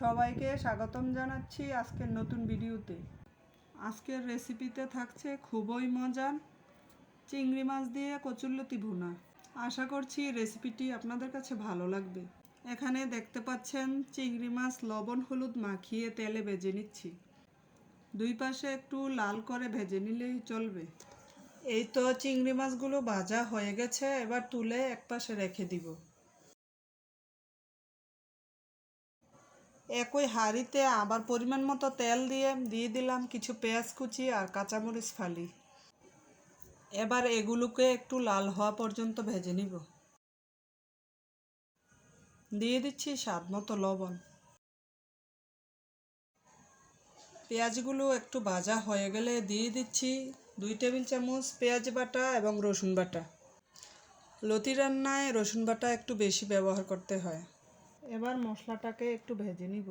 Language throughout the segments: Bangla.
সবাইকে স্বাগতম জানাচ্ছি আজকের নতুন ভিডিওতে। আজকের রেসিপিতে থাকছে খুবই মজার চিংড়ি মাছ দিয়ে কচুরলতি ভুনা। আশা করছি রেসিপিটি আপনাদের কাছে ভালো লাগবে। এখানে দেখতে পাচ্ছেন চিংড়ি মাছ লবণ হলুদ মাখিয়ে তেলে ভেজে নিচ্ছি। দুই পাশে একটু লাল করে ভেজে নিলেই চলবে। এই তো চিংড়ি মাছগুলো ভাজা হয়ে গেছে, এবার তুলে এক পাশে রেখে দিব। একই হাঁড়িতে আবার পরিমাণ মতো তেল দিয়ে দিয়ে দিলাম কিছু পেঁয়াজ কুচি আর কাঁচামরিচ ফালি। এবার এগুলোকে একটু লাল হওয়া পর্যন্ত ভেজে নিব। দিয়ে দিচ্ছি স্বাদ মতো লবণ। পেঁয়াজগুলো একটু ভাজা হয়ে গেলে দিয়ে দিচ্ছি দুই টেবিল চামচ পেঁয়াজ বাটা এবং রসুন বাটা। লতি রান্নায় রসুন বাটা একটু বেশি ব্যবহার করতে হয়। এবার মশলাটাকে একটু ভেজে নিব।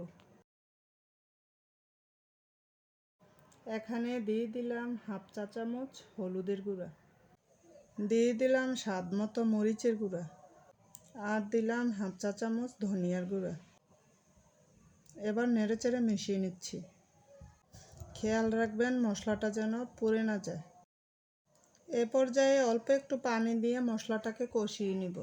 এখানে দিয়ে দিলাম হাফ চা চামচ হলুদের গুঁড়া। দিয়ে দিলাম স্বাদ মতো মরিচের গুঁড়া। আর দিলাম হাফ চা চামচ ধনিয়ার গুঁড়া। এবার নেড়ে চেড়ে মিশিয়ে নিচ্ছি। খেয়াল রাখবেন মশলাটা যেন পুড়ে না যায়। এ পর্যায়ে অল্প একটু পানি দিয়ে মশলাটাকে কষিয়ে নিব।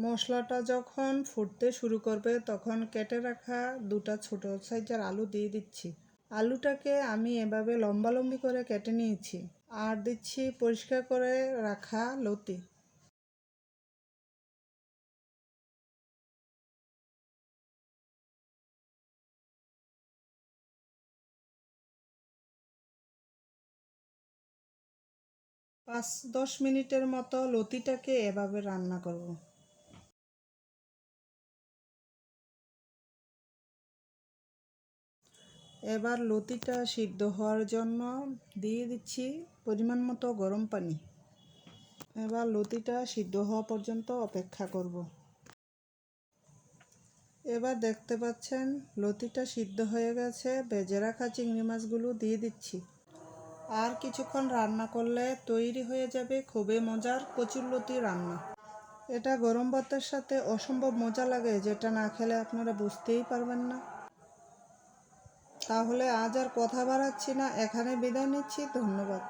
মশলাটা যখন ফুটতে শুরু করবে, তখন কেটে রাখা দুটা ছোট সাইজের আলু দিয়ে দিচ্ছি। আলুটাকে আমি এভাবে লম্বা লম্বি করে কেটে নিয়েছি আর দিচ্ছি পরিষ্কার করে রাখা লতি। পাঁচ দশ মিনিটের মতো লতিটাকে এভাবে রান্না করব। এবার লতিটা সিদ্ধ হওয়ার জন্য দিয়ে দিচ্ছি পরিমাণ মতো গরম পানি। এবার লতিটা সিদ্ধ হওয়া পর্যন্ত অপেক্ষা করব। এবার দেখতে পাচ্ছেন লতিটা সিদ্ধ হয়ে গেছে, ভেজে রাখা চিংড়ি মাছগুলো দিয়ে দিচ্ছি। আর কিছুক্ষণ রান্না করলে তৈরি হয়ে যাবে খুবই মজার কচুরলতি রান্না। এটা গরম ভাতের সাথে অসম্ভব মজা লাগে, যেটা না খেলে আপনারা বুঝতেই পারবেন না। তাহলে আজ আর কথা বাড়াচ্ছি না। এখানে বিদায় নিচ্ছি। ধন্যবাদ।